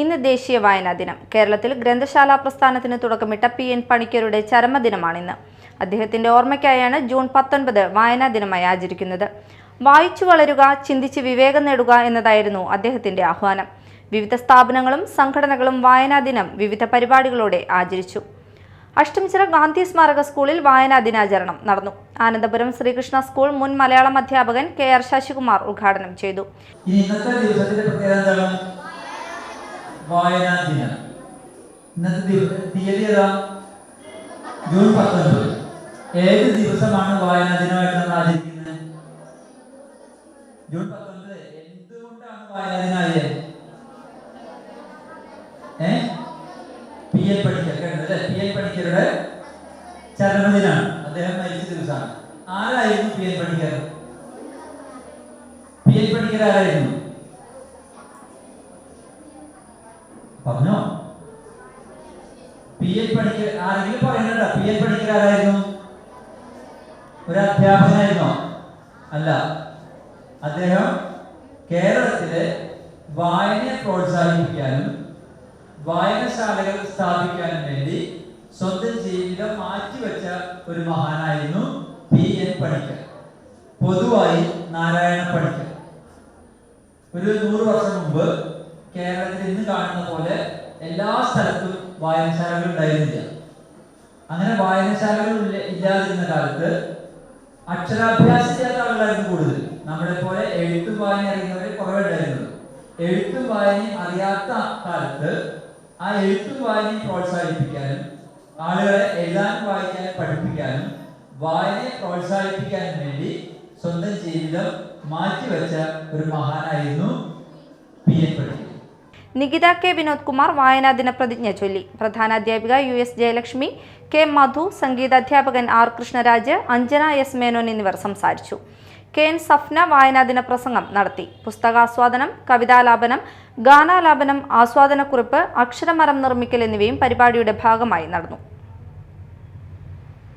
ഇന്ന് ദേശീയ വായനാ ദിനം. കേരളത്തിൽ ഗ്രന്ഥശാലാ പ്രസ്ഥാനത്തിന് തുടക്കമിട്ട പി എൻ പണിക്കരുടെ ചരമദിനമാണിന്ന് അദ്ദേഹത്തിന്റെ ഓർമ്മയ്ക്കായാണ് ജൂൺ പത്തൊൻപത് വായനാ ദിനമായി ആചരിക്കുന്നത്. വായിച്ചു വളരുക ചിന്തിച്ച് വിവേകം നേടുക എന്നതായിരുന്നു അദ്ദേഹത്തിന്റെ ആഹ്വാനം. വിവിധ സ്ഥാപനങ്ങളും സംഘടനകളും വായനാ ദിനം വിവിധ പരിപാടികളോടെ ആചരിച്ചു. അഷ്ടമിച്ചിറ ഗാന്ധി സ്മാരക സ്കൂളിൽ വായനാ ദിനാചരണം നടന്നു. ആനന്ദപുരം ശ്രീകൃഷ്ണ സ്കൂൾ മുൻ മലയാളം അധ്യാപകൻ കെ ആർ ശശികുമാർ ഉദ്ഘാടനം ചെയ്തു. ഇന്നത്തെ വായനാ ദിനം ഇന്നത്തെ തീയതി ഏതാ? ജൂൺ പത്തൊൻപത്. ഏത് ദിവസമാണ് വായനാ ദിനമായിട്ട് നമ്മൾ ആചരിക്കുന്നത്? ജൂൺ പത്തൊൻപത്. എന്തുകൊണ്ടാണ് വായനാ ദിനമായത് ഏ? പി എൻ പണിക്കർ കേട്ടല്ലേ പി എൽ പണിക്കരുടെ ചരമദിനാണ്. അദ്ദേഹം മരിച്ച ദിവസമാണ്. ആരായിരുന്നു P L Panicker P L Panicker ആരായിരുന്നു? പറഞ്ഞോ? പി എൽ പണിക്കർ ആരെങ്കിലും പറയുന്നുണ്ടോ? പി എൽ പണിക്കർ ആരായിരുന്നു ഒരു അധ്യാപകനായിരുന്നോ അല്ല. അദ്ദേഹം കേരളത്തിലെ വായനയെ പ്രോത്സാഹിപ്പിക്കാനും വായനശാലകൾ സ്ഥാപിക്കാനും വേണ്ടി സ്വന്തം ജീവിതം മാറ്റിവെച്ച ഒരു മഹാനായിരുന്നു പി എൻ പണിക്കർ പൊതുവായി നാരായണ പണിക്കർ ഒരു നൂറ് വർഷം മുമ്പ് കേരളത്തിൽ ഇന്ന് കാണുന്ന പോലെ എല്ലാ സ്ഥലത്തും വായനശാലകൾ ഉണ്ടായിരുന്നില്ല. അങ്ങനെ വായനശാലകൾ ഇല്ല- ഇല്ലാതിരുന്ന കാലത്ത് അക്ഷരാഭ്യാസം ചെയ്യാത്ത ആളുകളായിരുന്നു കൂടുതൽ. നമ്മളെ പോലെ എഴുത്തും വായന അറിയുന്നവരെ കുറവ് ഉണ്ടായിരുന്നുള്ളൂ. എഴുത്തും വായനയും അറിയാത്ത കാലത്ത് ആ എഴുത്തും വായനയും പ്രോത്സാഹിപ്പിക്കാനും ആളുകളെ എഴുതാൻ വായിക്കാനും പഠിപ്പിക്കാനും വായനയെ പ്രോത്സാഹിപ്പിക്കാനും വേണ്ടി സ്വന്തം ജീവിതം മാറ്റിവെച്ച ഒരു മഹാനായിരുന്നു P N Panicker Nikita K Vinod Kumar വായനാ ദിന പ്രതിജ്ഞ ചൊല്ലി. പ്രധാനാധ്യാപിക U S Jayalakshmi K Madhu സംഗീതാധ്യാപകൻ R Krishnaraj Anjana S Menon എന്നിവർ സംസാരിച്ചു. കെ എൻ സഫ്ന വായനാ ദിന പ്രസംഗം നടത്തി. പുസ്തകാസ്വാദനം കവിതാലാപനം ഗാനാലാപനം ആസ്വാദനക്കുറിപ്പ് അക്ഷരമരം നിർമ്മിക്കൽ എന്നിവയും പരിപാടിയുടെ ഭാഗമായി നടന്നു.